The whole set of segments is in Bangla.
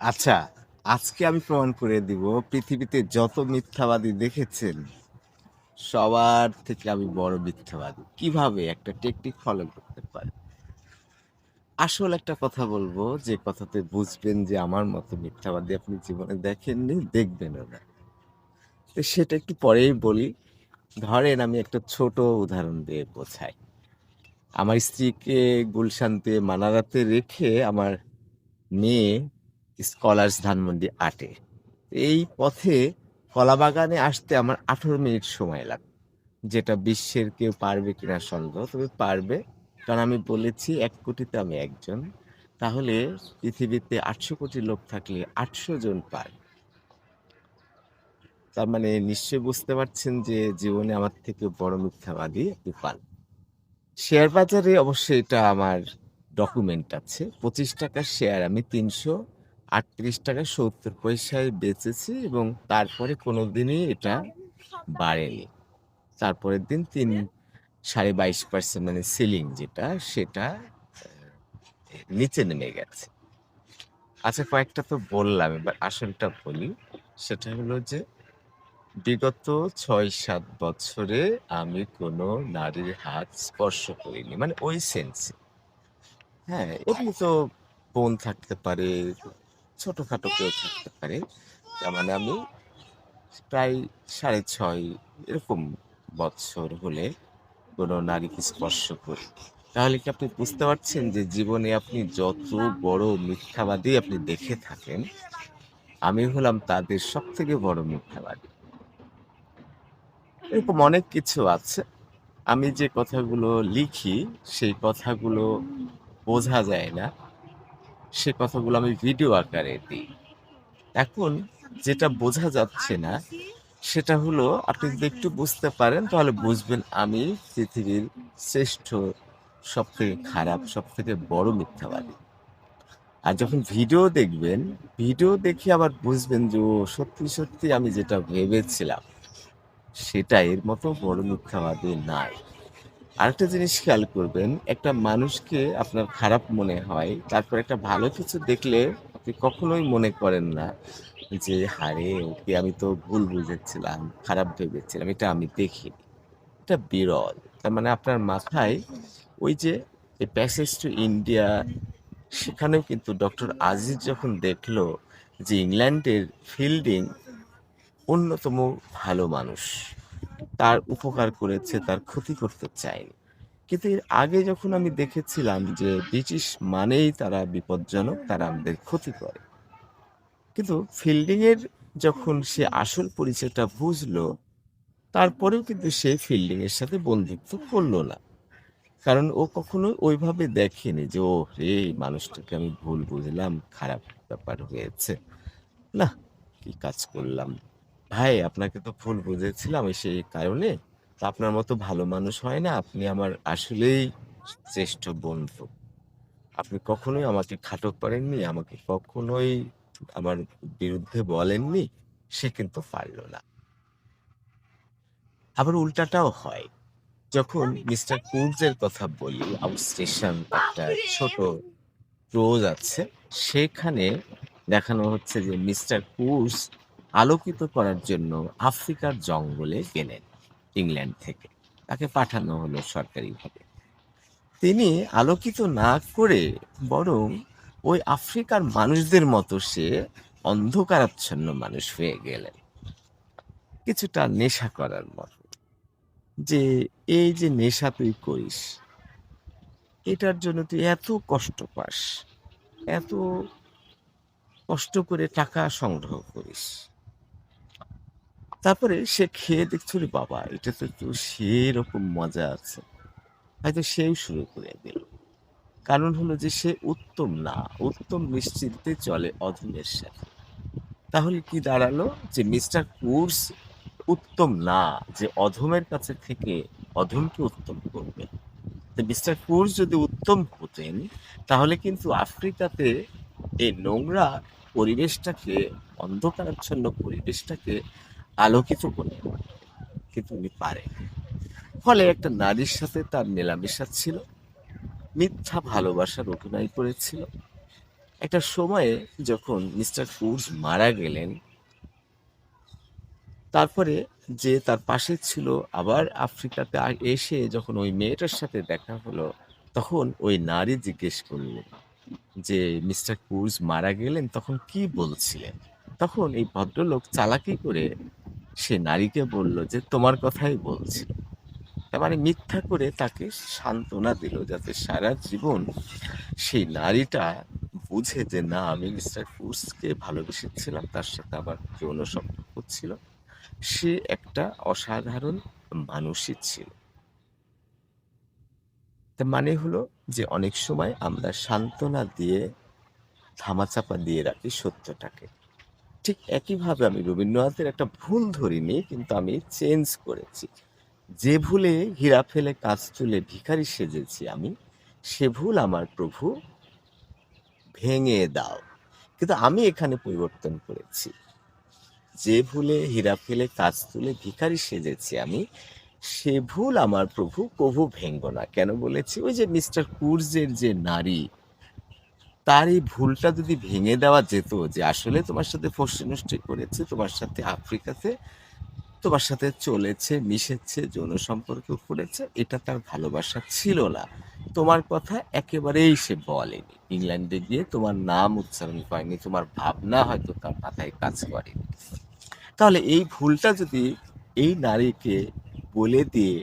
আচ্ছা, আজকে আমি প্রমাণ করে দিব পৃথিবীতে যত মিথ্যাবাদী দেখেছেন, সবার থেকে আমি বড় মিথ্যাবাদী। কীভাবে একটা টেকনিক ফলো করতে পারি। আসল একটা কথা বলব যে কথাতে বুঝবেন যে আমার মতো মিথ্যাবাদী আপনি জীবনে দেখেননি, দেখবেনও না। তো সেটা একটু পরেই বলি। ধরেন আমি একটা ছোট উদাহরণ দিয়ে বোঝাই। আমার স্ত্রীকে গুলশান্তে মানারাতে রেখে আমার মেয়ে স্কলার্স ধানমন্ডি আটে। এই পথে কলাবাগানে আসতে আমার ১৮ মিনিট সময় লাগবে। যেটা বিশ্বের কেউ পারবে কিনা সন্দেহ। তবে পারবে। কারণ আমি বলেছি এক কোটিতে আমি একজন। তাহলে পৃথিবীতে ৮০০ কোটি লোক থাকলে ৮০০ জন পারবে। তার মানে নিশ্চয়ই বুঝতে পারছেন যে জীবনে আমার থেকে বড় মিথ্যাবাদী আপনি পান। শেয়ার বাজারে অবশ্যই এটা আমার ডকুমেন্ট আছে। পঁচিশ টাকার শেয়ার আমি ৳৩৩.৭০ পয়সায় বেচেছি এবং তারপরে কোনো দিনই এটা বাড়েনি। তারপরের দিন ৩ ২.৫% মানে সিলিং যেটা সেটা নিচে নেমে গেছে। আচ্ছা কয়েকটা তো বললাম এবার আসলটা বলি। সেটা হলো যে বিগত ৬-৭ বছরে আমি কোনো নারীর হাত স্পর্শ করিনি। মানে ওই সেন্সে। হ্যাঁ, এমনি তো বোন থাকতে পারে, ছোটখাটো কেউ থাকতে পারে। তার মানে আমি প্রায় ৬.৫ এরকম বৎসর হলে কোনো নারীকে স্পর্শ করি। তাহলে কি আপনি বুঝতে পারছেন যে জীবনে আপনি যত বড় মিথ্যাবাদী আপনি দেখে থাকেন, আমি হলাম তাদের সবথেকে বড় মিথ্যাবাদী। এরকম অনেক কিছু আছে। আমি যে কথাগুলো লিখি, সেই কথাগুলো বোঝা যায় না। সে কথাগুলো আমি ভিডিও আকারে দিই। এখন যেটা বোঝা যাচ্ছে না, সেটা হলো আপনি যদি একটু বুঝতে পারেন তাহলে বুঝবেন আমি পৃথিবীর শ্রেষ্ঠ, সবথেকে খারাপ, সবথেকে বড় মিথ্যাবাদী। আর যখন ভিডিও দেখবেন, ভিডিও দেখে আবার বুঝবেন যে ও সত্যি, সত্যি আমি যেটা ভেবেছিলাম, সেটা এর মতো বড় মিথ্যাবাদী নাই। আরেকটা জিনিস খেয়াল করবেন, একটা মানুষকে আপনার খারাপ মনে হয়, তারপর একটা ভালো কিছু দেখলে আপনি কখনোই মনে করেন না যে, হারে ওকে আমি তো ভুল বুঝেছিলাম, খারাপ ভেবেছিলাম। এটা আমি দেখিনি।" এটা বিরল। তার মানে আপনার মাথায় ওই যে এ 'প্যাসেজ টু ইন্ডিয়া' সেখানেও কিন্তু ডক্টর আজিজ যখন দেখল যে ইংল্যান্ডের ফিল্ডিং অন্যতম ভালো মানুষ। তার উপকার করেছে, তার ক্ষতি করতে চায়নি। কিন্তু এর আগে যখন আমি দেখেছিলাম যে ব্রিটিশ মানেই তারা বিপজ্জনক, তারা আমাদের ক্ষতি করে। কিন্তু ফিল্ডিংয়ের যখন সে আসল পরিচয়টা বুঝলো, তারপরেও কিন্তু সে ফিল্ডিংয়ের সাথে বন্ধুত্ব করল না। কারণ ও কখনো ওইভাবে দেখেনি যে, ও এই মানুষটাকে আমি ভুল বুঝলাম, খারাপ ব্যাপার হয়েছে। না কি কাজ করলাম। ভাই আপনাকে তো ভুল বুঝেছিলাম সেই কারণে। তো আপনার মতো ভালো মানুষ হয় না। আপনি আমার আসলেই শ্রেষ্ঠ বন্ধু। আপনি কখনোই আমাকে খাটো করেননি, আমাকে কখনোই আমার বিরুদ্ধে বলেননি।" সে কিন্তু পারল না। আবার উল্টাটাও হয়। যখন মিস্টার এর কথা বলি, আউটস্টেশন একটা ছোট ক্রুজ আছে। সেখানে দেখানো হচ্ছে যে মিস্টার কুডস আলোকিত করার জন্য আফ্রিকার জঙ্গলে গেলেন ইংল্যান্ড থেকে। তাকে পাঠানো হলো সরকারিভাবে। তিনি আলোকিত না করে বরং ওই আফ্রিকার মানুষদের মতো সে অন্ধকারাচ্ছন্ন মানুষ হয়ে গেলেন। কিছুটা নেশা করার মতো। যে এই যে নেশা তুই করিস, এটার জন্য তুই এত কষ্ট পাস, এত কষ্ট করে টাকা সংগ্রহ করিস। তারপরে সে খেয়ে দেখছে ওরে বাবা! এটা তো একটু সেরকম মজা আছে। হয়তো সেও শুরু করে দিল। কারণ হলো যে সে উত্তম না, উত্তম নিশ্চিন্তে চলে অধমের সাথে। তাহলে কি দাঁড়াল? যে মিস্টার কুডস উত্তম না, যে অধমের কাছে থেকে অধমকে উত্তম করবে। তো মিস্টার কুডস যদি উত্তম হতেন, তাহলে কিন্তু আফ্রিকাতে এই নোংরা পরিবেশটাকে, অন্ধকারাচ্ছন্ন পরিবেশটাকে করতে পারতেন। কিন্তু উনি পারেননি। ফলে একটা নারীর সাথে তার মেলামেশা ছিল। মিথ্যা ভালোবাসার অভিনয় করেছিল। একটা সময়ে যখন মিস্টার কুডস মারা গেলেন, তারপরে যে তার পাশে ছিল আবার আফ্রিকাতে এসে যখন ওই মেয়েটার সাথে দেখা হলো, তখন ওই নারী জিজ্ঞেস করলেন যে, মিস্টার কুডস মারা গেলেন, তখন কি বলছিলেন তখন এই ভদ্রলোক চালাকি করে সে নারীকে বলল যে, তোমার কথাই বলছিল তার মানে মিথ্যা করে তাকে সান্ত্বনা দিল যাতে সারা জীবন সেই নারীটা বুঝে যে, না, আমি মিস্টার কুডসকে ভালোবেসেছিলাম, তার সাথে আমার যৌন সম্পর্ক ছিল। সে একটা অসাধারণ মানুষই ছিল। তা মানে হলো যে, অনেক সময় আমরা সান্ত্বনা দিয়ে, ধামাচাপা দিয়ে রাখি সত্যটাকে। ঠিক একইভাবে আমি রবীন্দ্রনাথের একটা ভুল ধরিনি, কিন্তু আমি চেঞ্জ করেছি। যে ভুলে হীরা ফেলে কাজ তুলে ভিখারি সেজেছি আমি, সে ভুল আমার প্রভু ভেঙে দাও। কিন্তু আমি এখানে পরিবর্তন করেছি। যে ভুলে হীরা ফেলে কাজ তুলে ভিখারি সেজেছি আমি, সে ভুল আমার প্রভু কভু ভেঙ্গ না। কেন বলেছি? ওই যে মিস্টার কুর্জের যে নারী তার এই ভুলটা যদি ভেঙে দেওয়া যেত যে আসলে তোমার সাথে ফষ্টি করেছে, তোমার সাথে আফ্রিকাতে, তোমার সাথে চলেছে, মিশেছে, যৌন সম্পর্ক করেছে, এটা তার ভালোবাসা ছিল না। তোমার কথা একেবারেই সে বলেনি। ইংল্যান্ডে গিয়ে তোমার নাম উচ্চারণ করেনি, তোমার ভাবনা হয়তো তার মাথায় কাজ করেনি। তাহলে এই ভুলটা যদি এই নারীকে বলে দিয়ে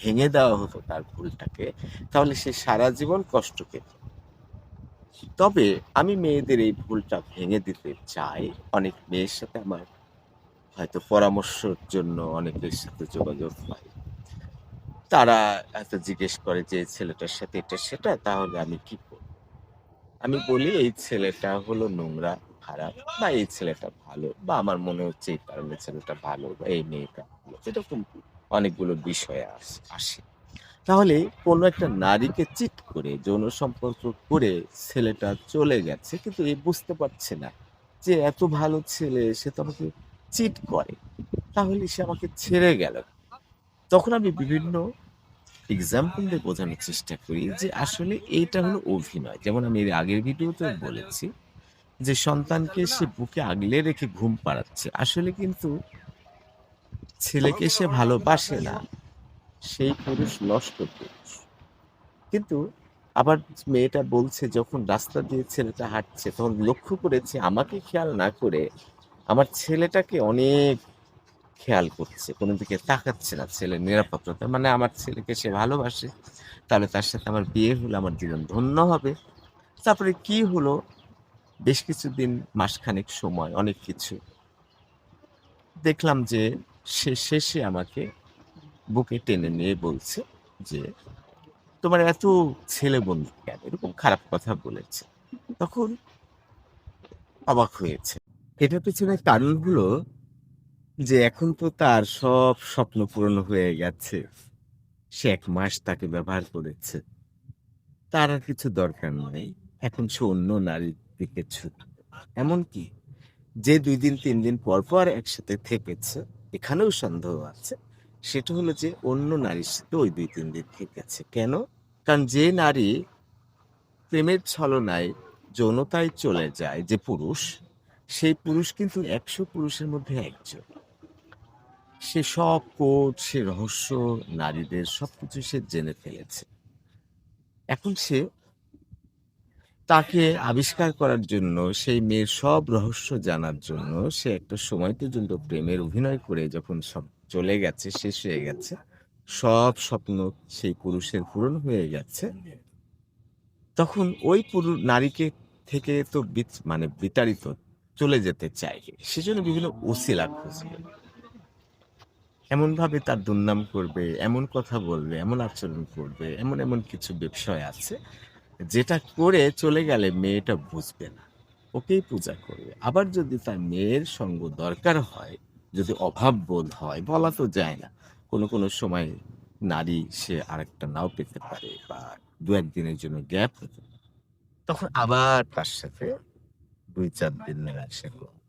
ভেঙে দেওয়া হতো তার ভুলটাকে, তাহলে সে সারা জীবন কষ্ট পেত। তবে আমি মেয়েদের এই ভুলটা ভেঙে দিতে চাই। অনেক মেয়ের সাথে আমার হয়তো পরামর্শের জন্য অনেকের সাথে যোগাযোগ হয়। তারা হয়তো জিজ্ঞেস করে যে ছেলেটার সাথে এটা, সেটা? তাহলে আমি কি করব? আমি বলি, এই ছেলেটা হলো নোংরা, খারাপ, বা এই ছেলেটা ভালো, বা আমার মনে হচ্ছে এই কারণে ছেলেটা ভালো, বা এই মেয়েটা ভালো। এরকম অনেকগুলো বিষয় আসে। তাহলে কোনো একটা নারীকে চিট করে যৌন সম্পর্ক করে ছেলেটা চলে গেছে, কিন্তু এ বুঝতে পারছে না যে এত ভালো ছেলে, সে তো আমাকে চিট করে। তাহলে সে আমাকে ছেড়ে গেল। তখন আমি বিভিন্ন এক্সাম্পল দিয়ে বোঝানোর চেষ্টা করি যে আসলে এইটা হলো অভিনয়। যেমন আমি এর আগের ভিডিওতে বলেছি যে সন্তানকে সে বুকে আগলে রেখে ঘুম পাড়াচ্ছে। আসলে কিন্তু ছেলেকে সে ভালোবাসে না। সেই পুরুষ নষ্ট পুরুষ। কিন্তু আবার মেয়েটা বলছে, যখন রাস্তা দিয়ে ছেলেটা হাঁটছে, তখন লক্ষ্য করেছে, আমাকে খেয়াল না করে আমার ছেলেটাকে অনেক খেয়াল করছে, কোনো দিকে তাকাচ্ছে না ছেলের নিরাপত্তা মানে আমার ছেলেকে সে ভালোবাসে, তাহলে তার সাথে আমার বিয়ে হলে আমার জীবন ধন্য হবে। তারপরে কি হলো? বেশ কিছুদিন, মাসখানেক সময়, অনেক কিছু। দেখলাম যে সে শেষে আমাকে বুকে টেনে নিয়ে বলছে যে, তোমার এত ছেলে বন্ধু কেন? এরকম খারাপ কথা বলেছে। তখন অবাক হয়েছে। এটার পেছনে কারণ হলো যে, এখন তো তার সব স্বপ্ন পূরণ হয়ে গেছে। সে এক মাস তাকে ব্যবহার করেছে। তার আর কিছু দরকার নেই। এখন সে অন্য নারীর দিকে ছুটবে এমনকি যে দুই দিন, তিন দিন পর পর একসাথে থেকেছে, এখানেও সন্দেহ আছে। সেটা হলো যে অন্য নারীর সাথে ওই দুই, তিন দিন থেকেছে কেন? কারণ যে নারী প্রেমের ছলনায় যৌনতায় চলে যায় যে পুরুষ, সেই পুরুষ কিন্তু একশো পুরুষের মধ্যে একজন। সে সব কোড, সে রহস্য, নারীদের সব কিছু সে জেনে ফেলেছে। এখন সে তাকে আবিষ্কার করার জন্য, সেই মেয়ের সব রহস্য জানার জন্য সে একটা সময় পর্যন্ত প্রেমের অভিনয় করে যখন সব চলে গেছে, শেষ হয়ে গেছে। সব স্বপ্ন সেই পুরুষের পূরণ হয়ে গেছে। তখন ওই পুরুষ নারীকে থেকে তো মানে বিতাড়িত চলে যেতে চাই সেজন্য বিভিন্ন ওসিলা খুঁজবে এমন ভাবে তার দুর্নাম করবে, এমন কথা বলবে, এমন আচরণ করবে, এমন এমন কিছু বিষয় আছে। যেটা করে চলে গেলে মেয়েটা বুঝবে না। ওকেই পূজা করবে। আবার যদি তার মেয়ের সঙ্গ দরকার হয় যদি অভাব বোধ হয়, বলা তো যায় না কোনো কোনো সময় নারী সে আরেকটা নাও পেতে পারে বা দু একদিনের জন্য গ্যাপ হতে পারে তখন আবার তার সাথে দুই, চার দিন করবে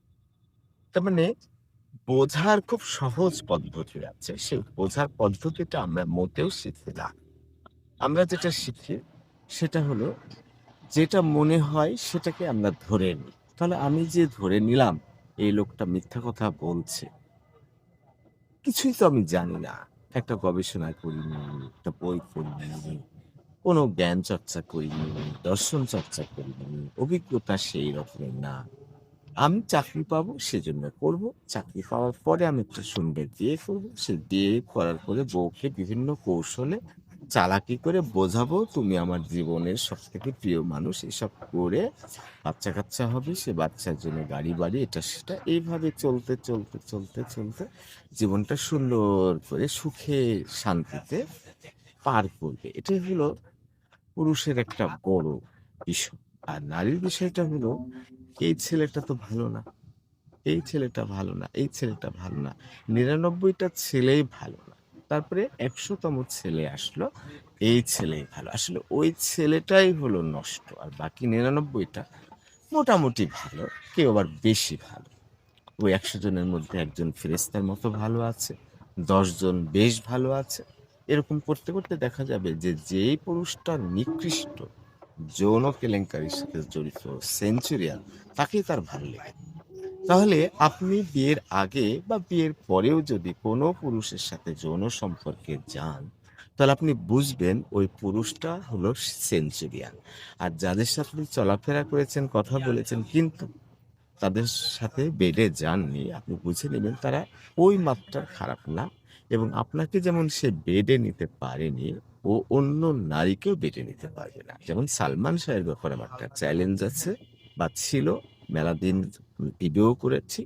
তার মানে বোঝার খুব সহজ পদ্ধতি আছে সেই বোঝার পদ্ধতিটা আমরা মোটেও শিখি না আমরা যেটা শিখি সেটা হলো যেটা মনে হয় সেটাকে আমরা ধরে নিই। তাহলে আমি যে ধরে নিলাম, এই লোকটা মিথ্যা কথা বলছে। কিছুই তো আমি জানি না। একটা গবেষণা করিনি, একটা বই পড়িনি, কোনো জ্ঞান চর্চা করিনি, দর্শন চর্চা করিনি, অভিজ্ঞতা সেই রকমের না। আমি চাকরি পাবো সেজন্য করব। চাকরি পাওয়ার পরে আমি একটা সুন্দর বিয়ে করব সে বিয়ে করার পরে বউকে বিভিন্ন কৌশলে চালাকি করে বোঝাবো, "তুমি আমার জীবনের সবথেকে প্রিয় মানুষ।" এসব করে বাচ্চা-কাচ্চা হবে। সে বাচ্চার জন্য গাড়ি-বাড়ি এটা সেটা। এইভাবে চলতে, চলতে, চলতে, চলতে জীবনটা সুন্দর করে সুখে শান্তিতে পার করবে। এটাই হলো পুরুষের একটা বড় বিষয়। আর নারীর বিষয়টা হলো এই ছেলেটা তো ভালো না। এই ছেলেটা ভালো না, এই ছেলেটা ভালো না। নিরানব্বইটা ছেলেই ভালো। তারপরে ১০০ তম ছেলে আসলো, এই ছেলেই ভালো। আসলে ওই ছেলেটাই হলো নষ্ট। আর বাকি নিরানব্বইটা মোটামুটি ভালো, কেউ আবার বেশি ভালো। ওই ১০০ জনের মধ্যে একজন ফেরেশতার মতো ভালো আছে, ১০ জন বেশ ভালো আছে। এরকম করতে, করতে দেখা যাবে যে যেই পুরুষটা নিকৃষ্ট, যৌন কেলেঙ্কারির সাথে জড়িত, সেঞ্চুরিয়ান তাকেই তার ভালো লেগে। তাহলে আপনি বিয়ের আগে বা বিয়ের পরেও যদি কোনো পুরুষের সাথে যৌন সম্পর্কে যান, তাহলে আপনি বুঝবেন ওই পুরুষটা হলো সেঞ্চুরিয়ান। আর যাদের সাথে আপনি চলাফেরা করেছেন, কথা বলেছেন কিন্তু তাদের সাথে বেডে যাননি, আপনি বুঝে নেবেন তারা ওই মাত্রার খারাপ না এবং আপনাকে যেমন সে বেডে নিতে পারেনি, ও অন্য নারীকেও বেডে নিতে পারবে না। যেমন সালমান শাহের ব্যাপারে আমার একটা চ্যালেঞ্জ আছে বা ছিল, মেলাদিন ভিডিও করেছি।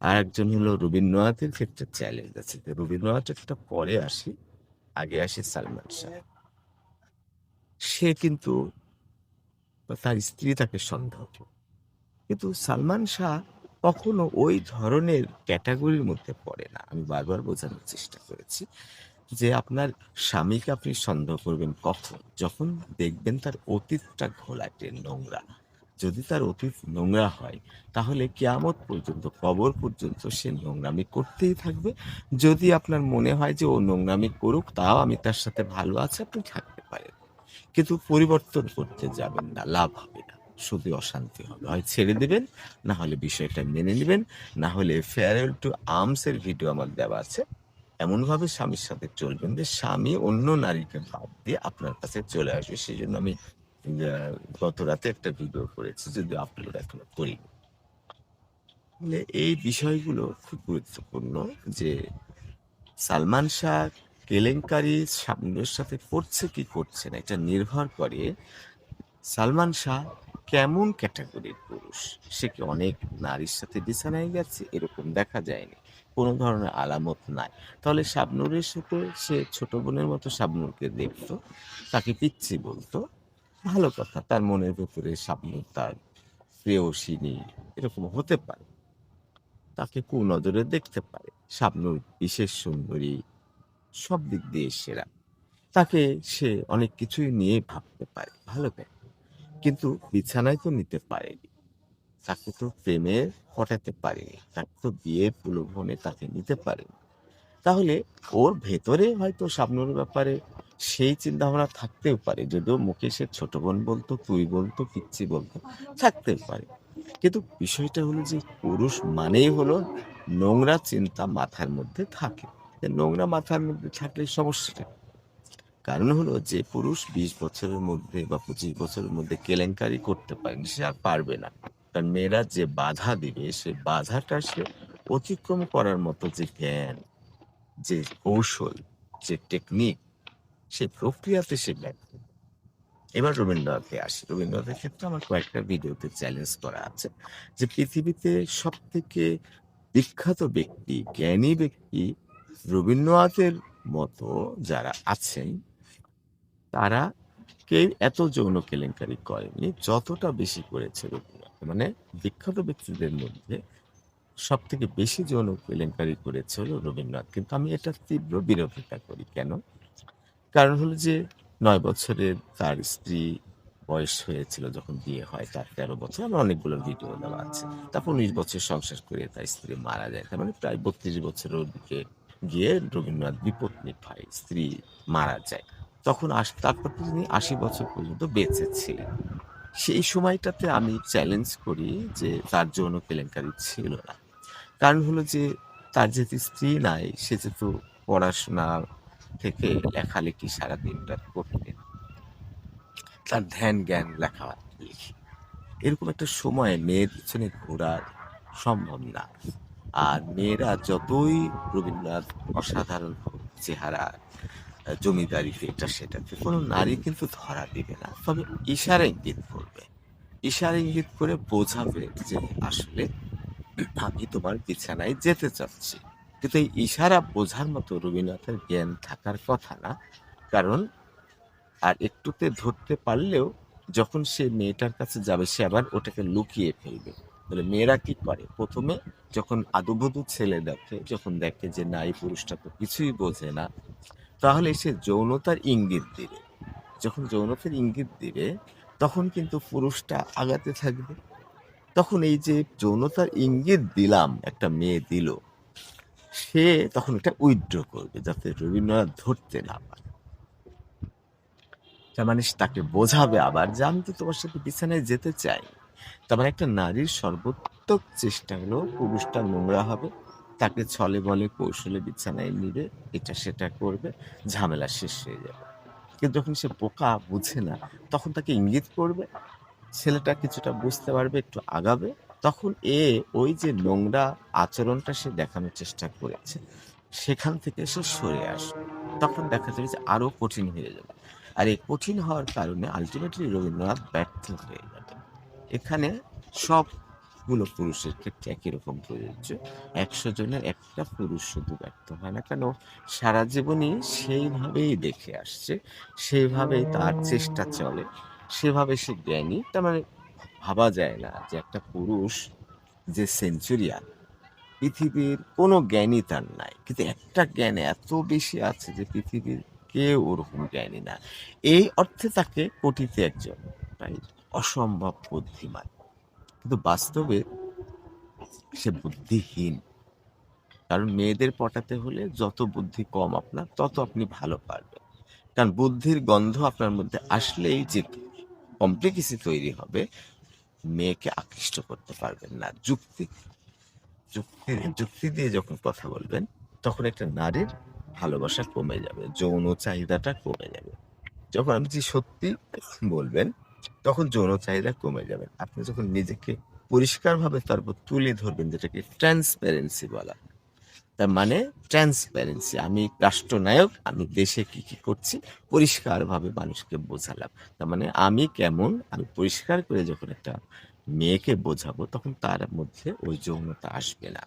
আর একজন হলো রবীন্দ্রনাথের ক্ষেত্রে চ্যালেঞ্জ আছে। তো রবীন্দ্রনাথেরটা পরে আসি, আগে আসি সালমান শাহ। সে কিন্তু তার স্ত্রী তাকে সন্দেহ। কিন্তু সালমান শাহ কখনো ওই ধরনের ক্যাটাগরির মধ্যে পড়ে না। আমি বারবার বোঝানোর চেষ্টা করেছি যে আপনার স্বামীকে আপনি সন্দেহ করবেন কখন? যখন দেখবেন তার অতীতটা ঘোলাটে, নোংরা। যদি তার অতীত নোংরা হয় তাহলে কেয়ামত পর্যন্ত, কবর পর্যন্ত সে নোংরামি করতেই থাকবে। যদি আপনার মনে হয় যে ও নোংরামি করুক, তাও আমি তার সাথে ভালো আছে আপনি থাকতে পারেন। কিন্তু পরিবর্তন করতে যাবেন না, লাভ হবে না। শুধু অশান্তি হবে। হয় ছেড়ে দেবেন না হলে বিষয়টা মেনে নেবেন না হলে ফেয়ারওয়েল টু আর্মস এর ভিডিও আমার দেওয়া আছে। এমনভাবে স্বামীর সাথে চলবেন যে স্বামী অন্য নারীকে বাদ দিয়ে আপনার কাছে চলে আসবে। সেই জন্য আমি গত রাতে একটা ভিডিও করেছি, যদি আপলোড এখনও করিনি। মানে এই বিষয়গুলো খুব গুরুত্বপূর্ণ যে সালমান শাহ কেলেঙ্কারি শাবনূরের সাথে করছে কি করছে না, এটা নির্ভর করে সালমান শাহ কেমন ক্যাটাগরির পুরুষ। সে কি অনেক নারীর সাথে বিছানায় গেছে? এরকম দেখা যায়নি। কোনো ধরনের আলামত নাই। তাহলে শাবনূরের সাথে সে ছোট বোনের মতো শাবনূরকে দেখত, তাকে পিচ্ছি বলত। ভালো কথা, তার মনের ভেতরে শাবনূর তার প্রেয়সিনী এরকম হতে পারে। তাকে কুনজরে দেখতে পারে। শাবনূর বিশেষ সুন্দরী, সব দিক দিয়ে সেরা। তাকে সে অনেক কিছুই নিয়ে ভাবতে পারে। ভালো কথা। কিন্তু বিছানায় তো নিতে পারেনি। তাকে তো প্রেমে হটাতে পারেনি। তাকে তো বিয়ের প্রলোভনে তাকে নিতে পারেনি। তাহলে ওর ভেতরে হয়তো শাবনূরের ব্যাপারে সেই চিন্তাভাবনা থাকতেও পারে। যদিও সে ছোট বোন বলতো তুই বলতো পিচ্চি বলতো থাকতেও পারে। কিন্তু বিষয়টা হলো যে পুরুষ মানেই হলো নোংরা চিন্তা মাথার মধ্যে থাকে। নোংরা মাথার মধ্যে থাকলে সমস্যাটা কারণ হলো যে পুরুষ ২০ বছরের মধ্যে বা ২৫ বছরের মধ্যে কেলেঙ্কারি করতে পারেনি, সে আর পারবে না। কারণ মেয়েরা যে বাধা দিবে সে বাধাটা সে অতিক্রম করার মতো যে জ্ঞান, যে কৌশল, যে টেকনিক সেই প্রক্রিয়াতে সে ব্যর্থ। এবার রবীন্দ্রনাথে আসি। রবীন্দ্রনাথের ক্ষেত্রে আমার কয়েকটা ভিডিওতে চ্যালেঞ্জ করা আছে যে পৃথিবীতে সবথেকে বিখ্যাত ব্যক্তি, জ্ঞানী ব্যক্তি রবীন্দ্রনাথের মতো যারা আছেন তারা কেউ এত যৌন কেলেঙ্কারি করেনি যতটা বেশি করেছে রবীন্দ্রনাথ। মানে বিখ্যাত ব্যক্তিদের মধ্যে সবথেকে বেশি যৌন কেলেঙ্কারি করেছে হলো রবীন্দ্রনাথ। কিন্তু আমি এটা তীব্র বিরোধিতা করি। কেন? কারণ হলো যে নয় বছরের তার স্ত্রী বয়স হয়েছিল যখন বিয়ে হয়, তার ১৩ বছর। আমার অনেকগুলো ভিডিও দেওয়া আছে। তারপর ১৯ বছর সংসার করে তার স্ত্রী মারা যায়। তার মানে প্রায় ৩২ বছরের দিকে গিয়ে রবীন্দ্রনাথ বিপত্নী হয়। স্ত্রী মারা যায়। তখন আস তারপর তিনি ৮০ বছর পর্যন্ত বেঁচে ছিলেন। সেই সময়টাতে আমি চ্যালেঞ্জ করি যে তার যৌন কেলেঙ্কারি ছিল না। কারণ হলো যে তার যেহেতু স্ত্রী নাই, সে যেহেতু পড়াশোনা থেকে লেখালেখি সারাদিনরাত করতেন। তার ধ্যান-জ্ঞান লেখালেখি। এরকম একটা সময়ে মেয়ের পিছনে ঘোরা সম্ভব না। আর মেয়েরা যতই রবীন্দ্রনাথ অসাধারণ চেহারা, জমিদারিতে এটা সেটাতে কোনো নারী কিন্তু ধরা দিবে না। তবে ইশারা ইঙ্গিত করবে। ইশারা ইঙ্গিত করে বোঝাবে যে আসলে আমি তোমার বিছানায় যেতে চাচ্ছি। কিন্তু এই ইশারা বোঝার মতো রবীন্দ্রনাথের জ্ঞান থাকার কথা না। কারণ আর একটুতে ধরতে পারলেও যখন সে মেয়েটার কাছে যাবে সে আবার ওটাকে লুকিয়ে ফেলবে। বলে মেয়েরা কি করে? প্রথমে যখন আদুবুদু ছেলে দেখে, যখন দেখে যে না এই পুরুষটা তো কিছুই বোঝে না, তাহলে সে যৌনতার ইঙ্গিত দিবে। যখন যৌনতার ইঙ্গিত দিবে তখন কিন্তু পুরুষটা আগাতে থাকবে। তখন এই যে যৌনতার ইঙ্গিত দিলাম, একটা মেয়ে দিল, সে তখন এটা উইথড্র করবে যাতে রবীন্দ্রনাথ ধরতে না পারে। তার মানে তাকে বোঝাবে আবার যে আমি তো তোমার সাথে বিছানায় যেতে চাই। তার মানে একটা নারীর সর্বোত্তক চেষ্টা হলো পুরুষটা নোংরা হবে, তাকে ছলে বলে কৌশলে বিছানায় নিবে, এটা সেটা করবে, ঝামেলা শেষ হয়ে যাবে। কিন্তু যখন সে পোকা বুঝে না, তখন তাকে ইঙ্গিত করবে, ছেলেটা কিছুটা বুঝতে পারবে, একটু আগাবে, তখন এ ওই যে নোংরা আচরণটা সে দেখানোর চেষ্টা করেছে, সেখান থেকে সে সরে আসবে। তখন দেখা যাবে যে আরও কঠিন হয়ে যাবে। আর এই কঠিন হওয়ার কারণে আল্টিমেটলি রবীন্দ্রনাথ ব্যর্থ হয়ে যাবে। এখানে সবগুলো পুরুষের ক্ষেত্রে একই রকম প্রযোজ্য। ১০০ জনের একটা পুরুষ শুধু ব্যর্থ হয় না কেন? সারা জীবনই সেইভাবেই দেখে আসছে, সেইভাবেই তার চেষ্টা চলে, সেভাবে সে জ্ঞানী। তার মানে ভাবা যায় না যে একটা পুরুষ যে সেঞ্চুরিয়ান, পৃথিবীর কোনো জ্ঞানই তার নাই। কিন্তু একটা জ্ঞান এত বেশি আছে যে পৃথিবীর কেউ ওরকম জ্ঞানী না। এই অর্থে তাকে কোটিতে একজন, রাইট? অসম্ভব বুদ্ধিমান। কিন্তু বাস্তবে সে বুদ্ধিহীন। কারণ মেয়েদের পটাতে হলে যত বুদ্ধি কম আপনার, তত আপনি ভালো পারবেন। কারণ বুদ্ধির গন্ধ আপনার মধ্যে আসলেই যে কমপ্লিকেসি তৈরি হবে, মেয়েকে আকৃষ্ট করতে পারবেন না। যুক্তি যুক্তি যুক্তি দিয়ে যখন কথা বলবেন, তখন একটা নারীর ভালোবাসা কমে যাবে, যৌন চাহিদাটা কমে যাবে। যখন আপনি সত্যি বলবেন, তখন যৌন চাহিদা কমে যাবে। আপনি যখন নিজেকে পরিষ্কারভাবে তারপর তুলে ধরবেন, যেটাকে ট্রান্সপারেন্সি বলা। তার মানে ট্রান্সপারেন্সি আমি রাষ্ট্রনায়ক, আমি দেশে কি, কি করছি পরিষ্কারভাবে মানুষকে বোঝালাম। তার মানে আমি কেমন, আমি পরিষ্কার করে যখন একটা মেয়েকে বোঝাবো, তখন তার মধ্যে ওই যৌনতা আসবে না।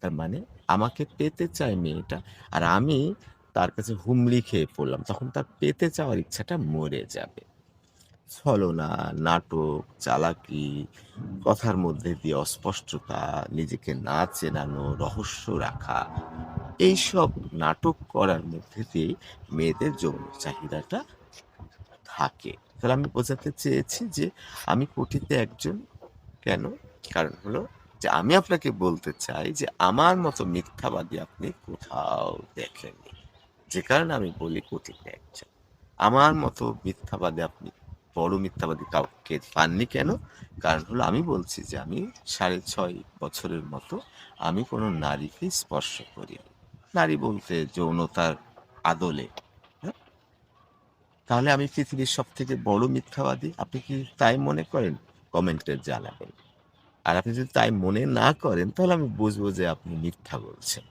তার মানে আমাকে পেতে চায় মেয়েটা, আর আমি তার কাছে হুমড়ি খেয়ে পড়লাম। তখন তার পেতে চাওয়ার ইচ্ছাটা মরে যাবে। ছলনা, নাটক, চালাকি, কথার মধ্যে দিয়ে অস্পষ্টতা, নিজেকে না চেনানো, রহস্য রাখা, এইসব নাটক করার মধ্যে দিয়ে মেয়েদের যৌন চাহিদাটা থাকে। তাহলে আমি বোঝাতে চেয়েছি যে আমি কোটিতে একজন। কেন? কারণ হলো যে আমি আপনাকে বলতে চাই যে আমার মতো মিথ্যাবাদী আপনি কোথাও দেখেননি। যে কারণে আমি বলি কোটিতে একজন। আমার মতো মিথ্যাবাদী আপনি বড় মিথ্যাবাদী কাউকে পাননি কেন? কারণ হলো আমি বলছি যে আমি ৬.৫ বছরের মতো আমি কোনো নারীকে স্পর্শ করি নারী বলতে যৌনতার আদলে, হ্যাঁ? তাহলে আমি পৃথিবীর সবথেকে বড় মিথ্যাবাদী? আপনি কি তাই মনে করেন? কমেন্টে জানাবেন। আর আপনি যদি তাই মনে না করেন, তাহলে আমি বুঝব যে আপনি মিথ্যা বলছেন।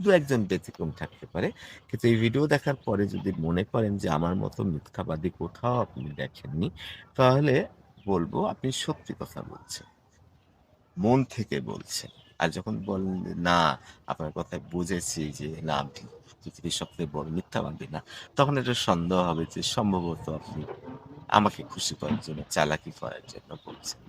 ২-১ জন ব্যতিক্রম থাকতে পারে। কিন্তু এই ভিডিও দেখার পরে যদি মনে করেন যে আমার মতো মিথ্যাবাদী কোথাও আপনি দেখেননি, তাহলে বলব আপনি সত্যি কথা বলছেন। মন থেকে বলছেন। আর যখন বলেন না, আপনার কথায় বুঝেছি যে না আপনি পৃথিবীর সবথেকে বড় মিথ্যাবাদী না, তখন এটা সন্দেহ হবে যে সম্ভবত আপনি আমাকে খুশি করার জন্য, চালাকি করার জন্য বলছেন।